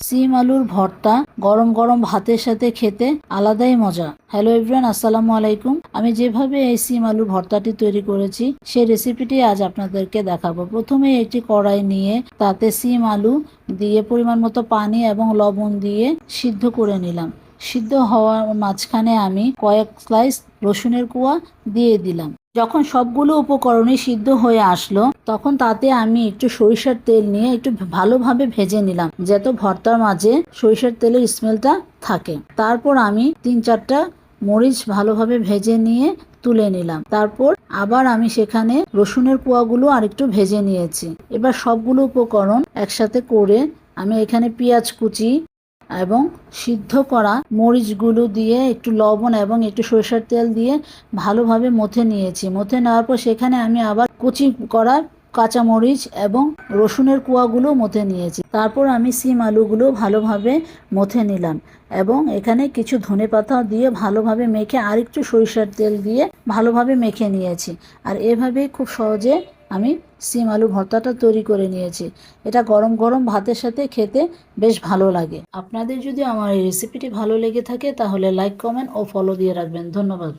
সিম আলুর ভর্তা, গরম গরম ভাতের সাথে খেতে আলাদাই মজা। হ্যালো এভরিওয়ান আসসালামু আলাইকুম। আমি যেভাবে এই সিম আলুর ভর্তাটি তৈরি করেছি, সেই রেসিপিটি আজ আপনাদেরকে দেখাবো। প্রথমে একটি কড়াই নিয়ে তাতে সিম আলু দিয়ে পরিমাণ মতো পানি এবং লবণ দিয়ে সিদ্ধ করে নিলাম। সিদ্ধ হওয়ার মাঝখানে আমি কয়েক স্লাইস রসুনের কুয়া দিয়ে দিলাম। যখন সবগুলো উপকরণই সিদ্ধ হয়ে আসলো, তখন তাতে আমি একটু সরিষার তেল নিয়ে একটু ভালোভাবে ভেজে নিলাম, যাতে ভর্তার মাঝে সরিষার তেলের স্মেলটা থাকে। তারপর আমি তিন চারটা মরিচ ভালোভাবে ভেজে নিয়ে তুলে নিলাম। তারপর আবার আমি সেখানে রসুনের কুয়াগুলো আরেকটু ভেজে নিয়েছি। এবার সবগুলো উপকরণ একসাথে করে আমি এখানে পেঁয়াজ কুচি এবং সিদ্ধ করা মরিচগুলো দিয়ে একটু লবণ এবং একটু সরিষার তেল দিয়ে ভালোভাবে মথে নিয়েছি। মথে নেওয়ার পর সেখানে আমি আবার কুচি করা কাঁচামরিচ এবং রসুনের কুয়াগুলো মথে নিয়েছি। তারপর আমি সিম আলুগুলো ভালোভাবে মথে নিলাম এবং এখানে কিছু ধনে পাতা দিয়ে ভালোভাবে মেখে আরেকটু সরিষার তেল দিয়ে ভালোভাবে মেখে নিয়েছি। আর এভাবেই খুব সহজে আমি সিম আলু ভর্তাটা তৈরি করে নিয়েছি। এটা গরম গরম ভাতের সাথে খেতে বেশ ভালো লাগে। আপনাদের যদি আমার এই রেসিপিটি ভালো লেগে থাকে, তাহলে লাইক কমেন্ট ও ফলো দিয়ে রাখবেন। ধন্যবাদ।